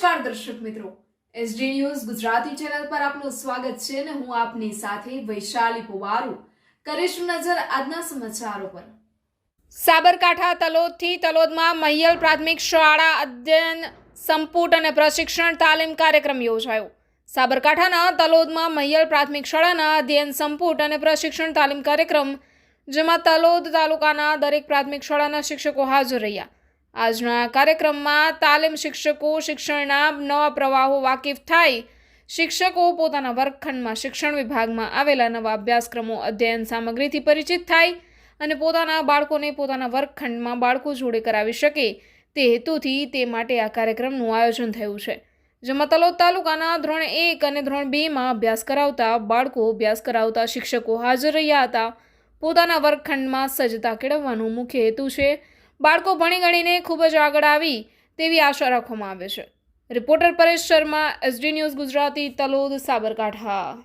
નમસ્કાર દર્શક મિત્રો. એસડી ન્યૂઝ ગુજરાતી ચેનલ પર આપનું સ્વાગત છે અને હું આપની સાથે વૈશાલી પુવારુ. કરીશું નજર આજના સમાચારો પર. સાબરકાંઠા તલોદથી તલોદમાં મહિયલ પ્રાથમિક શાળા અધ્યયન સંપુટ અને પ્રશિક્ષણ તાલીમ કાર્યક્રમ યોજાયો. સાબરકાંઠાના તલોદમાં મહિયલ પ્રાથમિક શાળાના અધ્યયન સંપુટ અને પ્રશિક્ષણ તાલીમ કાર્યક્રમ, જેમાં તલોદ તાલુકાના દરેક પ્રાથમિક શાળાના શિક્ષકો હાજર રહ્યા. આજના કાર્યક્રમમાં તાલીમ શિક્ષકો શિક્ષણના નવા પ્રવાહો વાકેફ થાય. શિક્ષકો પોતાના વર્ગખંડમાં શિક્ષણ વિભાગમાં આવેલા નવા અભ્યાસક્રમો, અધ્યયન સામગ્રીથી પરિચિત થાય અને પોતાના બાળકોને પોતાના વર્ગખંડમાં બાળકો જોડે કરાવી શકે. તે હેતુથી તે માટે આ કાર્યક્રમનું આયોજન થયું છે. જેમાં તલોદ તાલુકાના ધોરણ એક અને ધોરણ બેમાં અભ્યાસ કરાવતા બાળકો અભ્યાસ કરાવતા શિક્ષકો હાજર રહ્યા હતા. પોતાના વર્ગખંડમાં સજ્જતા કેળવવાનો મુખ્ય હેતુ છે બાળકો ભણી ગણીને ખૂબ જ આગળ આવી તેવી આશા રાખવામાં આવે છે. Reporter Paresh Sharma, SD news Gujarati, Talod, Sabarkantha.